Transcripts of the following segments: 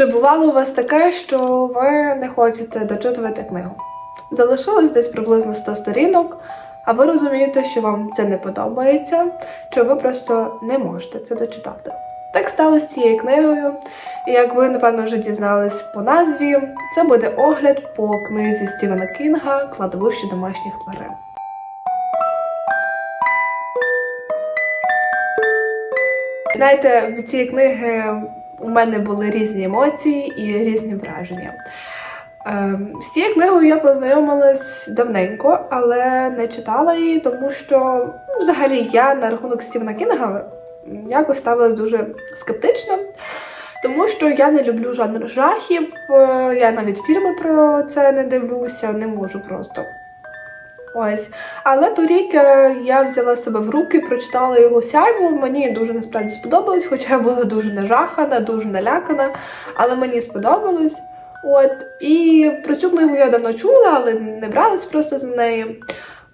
Чи бувало у вас таке, що ви не хочете дочитувати книгу? Залишилось десь приблизно 100 сторінок, а ви розумієте, що вам це не подобається, чи ви просто не можете це дочитати. Так сталося з цією книгою, і як ви, напевно, вже дізнались по назві, це буде огляд по книзі Стівена Кінга Кладовище домашніх тварин. Знаєте, від цієї книги у мене були різні емоції і різні враження. Ем, З цією книгою я познайомилась давненько, але не читала її, тому що ну, взагалі я на рахунок Стівена Кінга якось ставилась дуже скептично. Тому що я не люблю жанр жахів, е, я навіть фільми про це не дивлюся, не можу просто. Ось. Але торік е, я взяла себе в руки, прочитала його сяйву. Мені дуже насправді сподобалось, хоча я була дуже нажахана, дуже налякана, але мені сподобалось. От. І про цю книгу я давно чула, але не бралась просто за неї.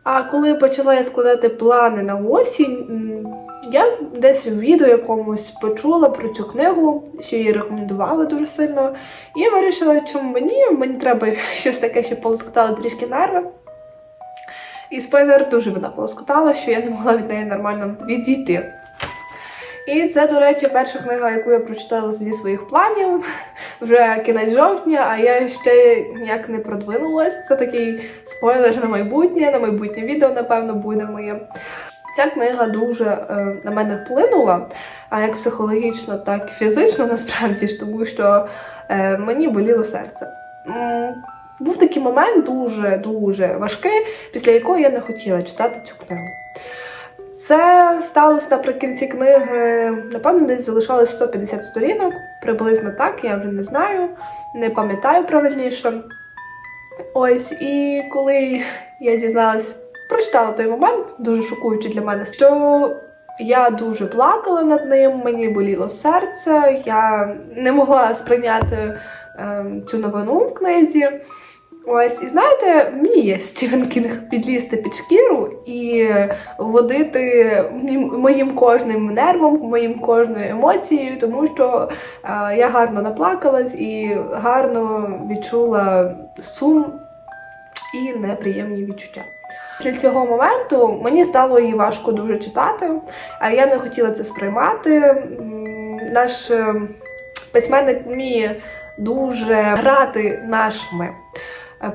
А коли почала я складати плани на осінь, я десь в відео якомусь почула про цю книгу, що її рекомендували дуже сильно. І вирішила, чому мені, мені треба щось таке, щоб полоскотали трішки нерви. І спойлер дуже вона полоскотала, що я не могла від неї нормально відійти. І це, до речі, перша книга, яку я прочитала зі своїх планів. Вже кінець жовтня, а я ще ніяк не продвинулась. Це такий спойлер на майбутнє, на майбутнє відео, напевно, буде моє. Ця книга дуже е, на мене вплинула, а як психологічно, так і фізично насправді ж, тому що е, мені боліло серце. Був такий момент дуже дуже важкий, після якого я не хотіла читати цю книгу. Це сталося наприкінці книги, напевно, десь залишалось 150 сторінок, приблизно так, я вже не знаю, не пам'ятаю правильніше. Ось, і коли я дізналась, прочитала той момент, дуже шокуючий для мене, що я дуже плакала над ним, мені боліло серце, я не могла сприйняти ем, цю новину в книзі. Ось, і знаєте, вміє Стівен Кінг підлізти під шкіру і водити моїм кожним нервом, моїм кожною емоцією, тому що е, я гарно наплакалась і гарно відчула сум і неприємні відчуття. Після цього моменту мені стало її важко дуже читати, а я не хотіла це сприймати. Наш е, письменник вміє дуже грати нашими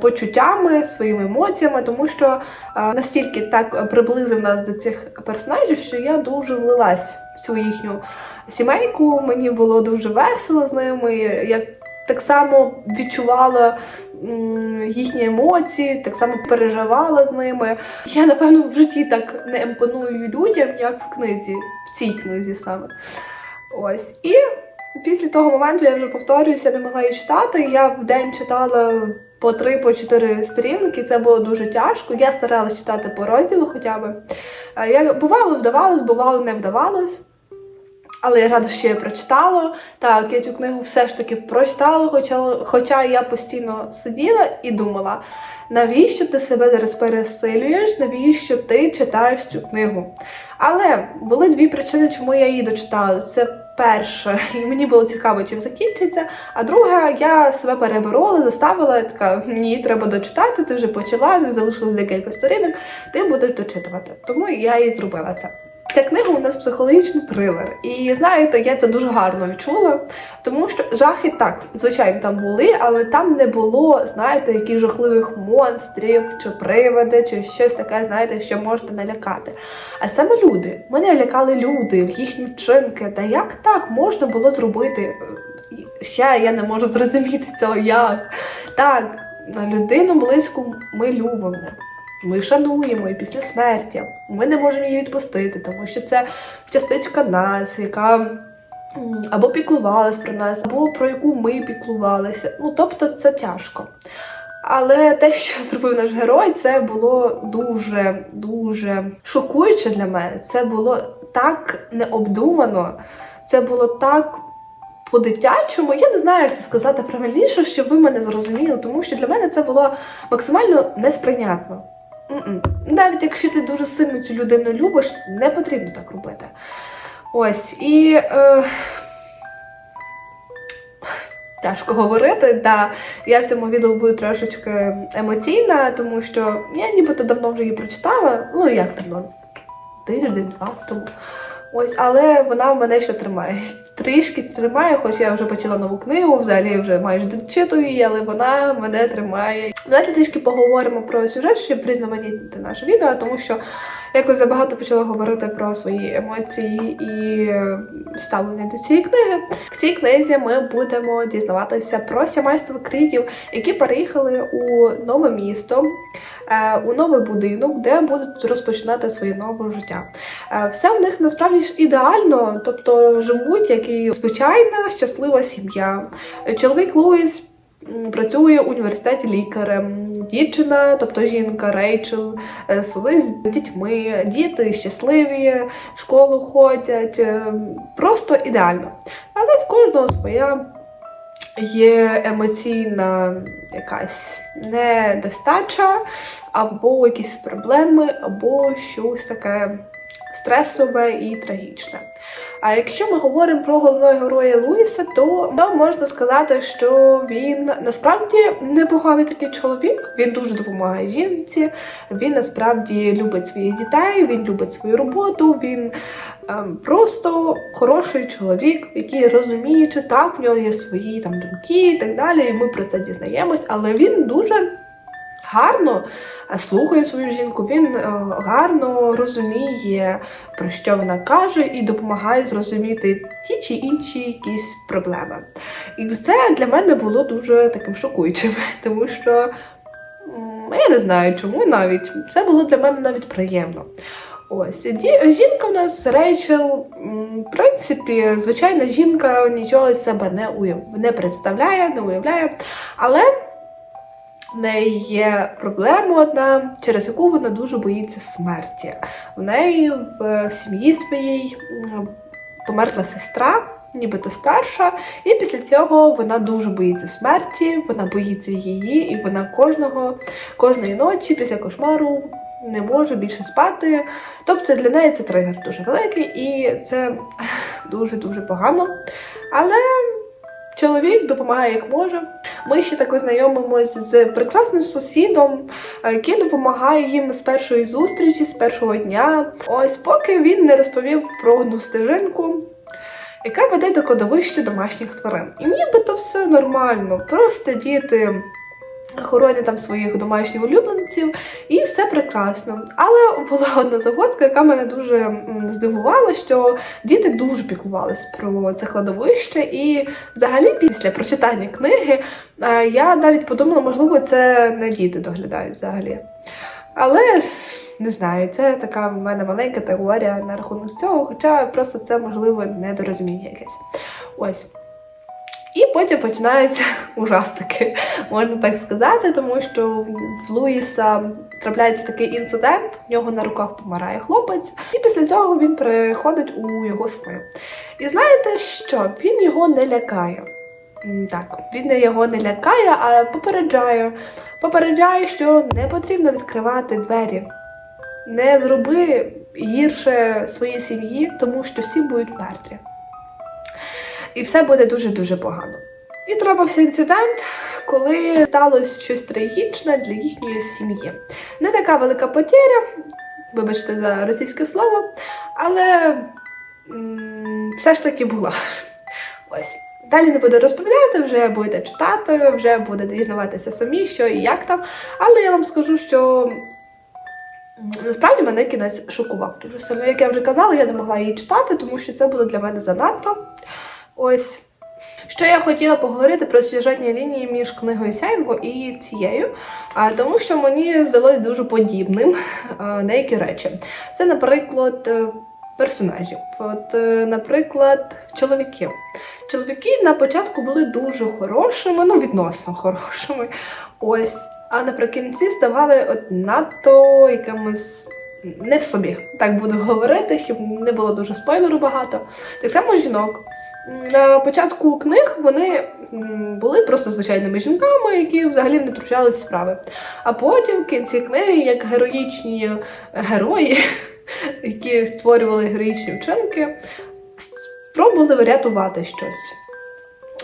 почуттями, своїми емоціями, тому що е, настільки так приблизив нас до цих персонажів, що я дуже влилась в цю їхню сімейку. Мені було дуже весело з ними. Я так само відчувала їхні емоції, так само переживала з ними. Я, напевно, в житті так не емпоную людям, як в книзі, в цій книзі саме. Ось. І після того моменту я вже повторююся, не могла її читати. Я в день читала по три, по чотири сторінки. Це було дуже тяжко. Я старалась читати по розділу хоча б. Е, Я бувало вдавалось, бувало не вдавалось. Але я рада, що я прочитала. Так, я цю книгу все ж таки прочитала, хоча, хоча я постійно сиділа і думала, навіщо ти себе зараз пересилюєш, навіщо ти читаєш цю книгу. Але були дві причини, чому я її дочитала. Це перше, і мені було цікаво, чим закінчиться. А друга, я себе переборола, заставила така: ні, треба дочитати, ти вже почала, залишилось декілька сторінок, ти будеш дочитувати. Тому я і зробила це. Ця книга у нас психологічний трилер. І знаєте, я це дуже гарно відчула, тому що жахи так, звичайно, там були, але там не було, знаєте, яких жахливих монстрів чи привиди, чи щось таке, знаєте, що можете налякати. А саме люди. Мене лякали люди, їхні вчинки. Та як так можна було зробити? Ще я не можу зрозуміти цього як. Так, людину близьку ми любимо. Ми шануємо і після смерті. Ми не можемо її відпустити, тому що це частичка нас, яка або піклувалась про нас, або про яку ми піклувалися. Ну, тобто це тяжко. Але те, що зробив наш герой, це було дуже дуже шокуюче для мене. Це було так необдумано, це було так по-дитячому. Я не знаю, як це сказати правильніше, щоб ви мене зрозуміли, тому що для мене це було максимально несприйнятно. Навіть якщо ти дуже сильно цю людину любиш, не потрібно так робити. Ось, і е, тяжко говорити. Да, я в цьому відео буду трошечки емоційна, тому що я нібито давно вже її прочитала. Ну як давно? Тиждень, два тому. Ось, але вона в мене ще тримає. Трішки тримає, хоч я вже почала нову книгу, взагалі вже майже дочитую її, але вона мене тримає. Давайте трішки поговоримо про сюжет, щоб різноманітнити наше відео, тому що якось забагато почала говорити про свої емоції і е, ставлення до цієї книги. В цій книзі ми будемо дізнаватися про сімейство крітів, які переїхали у нове місто, е, у новий будинок, де будуть розпочинати своє нове життя. Е, Все в них насправді ж ідеально, тобто живуть як і звичайна щаслива сім'я. Чоловік Луїс працює у університеті лікарем. Дівчина, тобто жінка Рейчел, е, сели з дітьми, діти щасливі, в школу ходять, е, просто ідеально. Але в кожного своя є емоційна якась недостача, або якісь проблеми, або щось таке стресове і трагічне. А якщо ми говоримо про головного героя Луїса, то, то можна сказати, що він насправді непоганий такий чоловік. Він дуже допомагає жінці. Він насправді любить своїх дітей, він любить свою роботу. Він ем, просто хороший чоловік, який розуміє, чи так в нього є свої там думки і так далі. І ми про це дізнаємось, але він дуже. Гарно е, слухає свою жінку, він е, гарно розуміє, про що вона каже, і допомагає зрозуміти ті чи інші якісь проблеми. І це для мене було дуже таким шокуючим, тому що я не знаю чому навіть. Це було для мене навіть приємно. Ось жінка в нас Рейчел, в принципі, звичайна жінка нічого з себе не уяв... не представляє, не уявляє, але в неї є проблема одна, через яку вона дуже боїться смерті. В неї в сім'ї своїй померла сестра, нібито старша, і після цього вона дуже боїться смерті, вона боїться її, і вона кожного, кожної ночі після кошмару не може більше спати. Тобто для неї це тригер дуже великий, і це дуже-дуже погано. Але чоловік допомагає як може. Ми ще також знайомимось з прекрасним сусідом, е, який допомагає їм з першої зустрічі, з першого дня. Ось поки він не розповів про одну стежинку, яка веде до кладовища домашніх тварин. І нібито все нормально, просто діти. Хоронять там своїх домашніх улюбленців, і все прекрасно. Але була одна загвоздка, яка мене дуже здивувала, що діти дуже піклувались про це кладовище, і взагалі після прочитання книги е, я навіть подумала, можливо, це не діти доглядають взагалі. Але не знаю, це така в мене маленька теорія на рахунок цього, хоча просто це можливо недорозуміння якесь. Ось. І потім починаються ужастики, можна так сказати, тому що в- Луїса трапляється такий інцидент, в нього на руках помирає хлопець, і після цього він приходить у його сни. І знаєте що? Він його не лякає. Так, він його не лякає, а попереджає. Попереджає, що не потрібно відкривати двері. Не зроби гірше своїй сім'ї, тому що всі будуть мертві. І все буде дуже-дуже погано. І трапився інцидент, коли сталося щось трагічне для їхньої сім'ї. Не така велика потеря, вибачте за російське слово, але м, все ж таки була. Ось. Далі не буду розповідати, вже будете читати, вже будете дізнаватися самі, що і як там. Але я вам скажу, що насправді мене кінець шокував дуже сильно. Як я вже казала, я не могла її читати, тому що це було для мене занадто. Ось. Що я хотіла поговорити про сюжетні лінії між книгою Сяйво і цією, а, тому що мені здалось дуже подібним деякі речі. Це, наприклад, е, персонажів. От, е, наприклад, чоловіки. Чоловіки на початку були дуже хорошими, ну відносно хорошими. Ось. А наприкінці ставали от надто якимось не в собі. Так буду говорити, щоб не було дуже спойлеру багато. Так само жінок. На початку книг вони були просто звичайними жінками, які взагалі не втручалися справи. А потім в кінці книги, як героїчні герої, які створювали героїчні вчинки, спробували врятувати щось.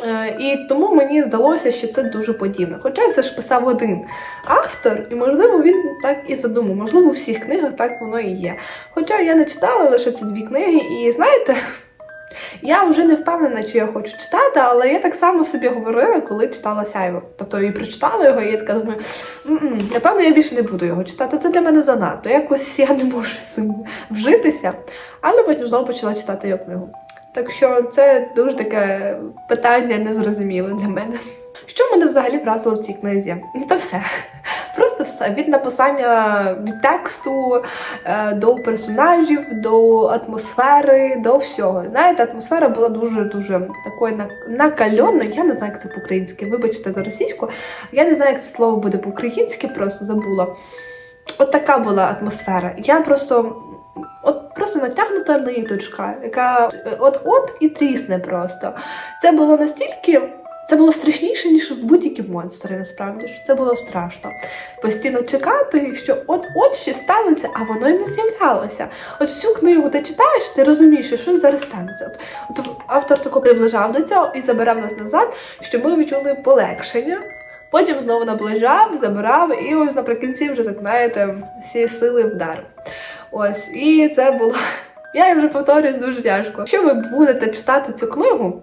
Е, І тому мені здалося, що це дуже подібне. Хоча це ж писав один автор, і можливо він так і задумав. Можливо, у всіх книгах так воно і є. Хоча я не читала лише ці дві книги, і знаєте, я вже не впевнена, чи я хочу читати, але я так само собі говорила, коли читала Сяйво. Тобто і прочитала його, і я така думаю, «М-м, напевно, я більше не буду його читати. Це для мене занадто. Якось я не можу з цим вжитися. Але потім знову почала читати його книгу. Так що це дуже таке питання незрозуміле для мене. Що мене взагалі вразило в цій книзі? Та все. Просто все. Від написання від тексту е, до персонажів, до атмосфери, до всього. Знаєте, атмосфера була дуже-дуже такою на- накальоною. Я не знаю, як це по-українськи. Вибачте за російську. Я не знаю, як це слово буде по-українськи, просто забула. От така була атмосфера. Я просто. От просто натягнута ниточка, яка е, от-от і трісне просто. Це було настільки. Це було страшніше, ніж будь-які монстри, насправді ж. Це було страшно. Постійно чекати, що от-от щось станеться, а воно й не з'являлося. От всю книгу ти читаєш, ти розумієш, що зараз станеться. От, от автор тако приближав до цього і забирав нас назад, що ми відчули полегшення. Потім знову наближав, забирав, і ось наприкінці вже так знаєте, всі сили вдарив. Ось, і це було. Я вже повторююсь дуже тяжко. Якщо ви будете читати цю книгу,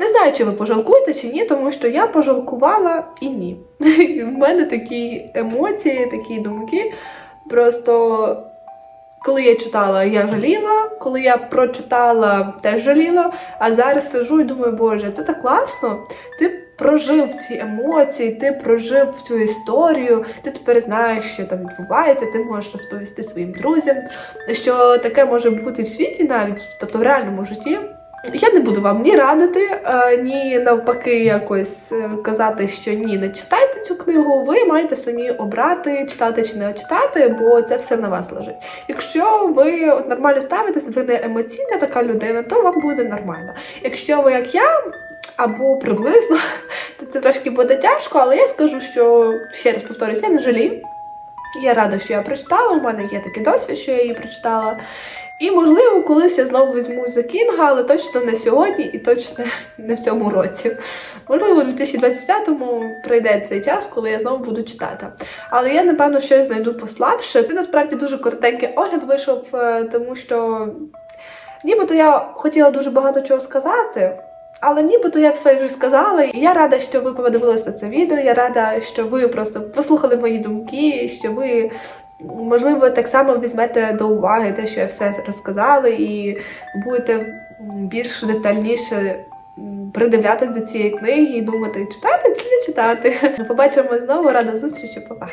не знаю, чи ви пожалкуєте чи ні, тому що я пожалкувала і ні. І в мене такі емоції, такі думки. Просто коли я читала, я жаліла, коли я прочитала, теж жаліла. А зараз сижу і думаю, боже, це так класно. Ти прожив ці емоції, ти прожив цю історію, ти тепер знаєш, що там відбувається, ти можеш розповісти своїм друзям, що таке може бути в світі навіть, тобто в реальному житті. Я не буду вам ні радити, е, ні навпаки якось е, казати, що ні, не читайте цю книгу. Ви маєте самі обрати, читати чи не читати, бо це все на вас лежить. Якщо ви нормально ставитесь, ви не емоційна така людина, то вам буде нормально. Якщо ви як я. Або приблизно, то це трошки буде тяжко, але я скажу, що ще раз повторюсь, я не жалію. Я рада, що я прочитала. У мене є такий досвід, що я її прочитала. І, можливо, колись я знову візьму за Кінга, але точно не сьогодні і точно не в цьому році. Можливо, у 2025-му прийде цей час, коли я знову буду читати. Але я, напевно, щось знайду послабше. Це насправді дуже коротенький огляд вийшов, е, тому що нібито я хотіла дуже багато чого сказати. Але нібито я все вже сказала, і я рада, що ви подивилися це відео. Я рада, що ви просто послухали мої думки, що ви, можливо, так само візьмете до уваги те, що я все розказала, і будете більш детальніше придивлятися до цієї книги і думати, читати чи не читати. Побачимо знову, рада зустрічі, па-па!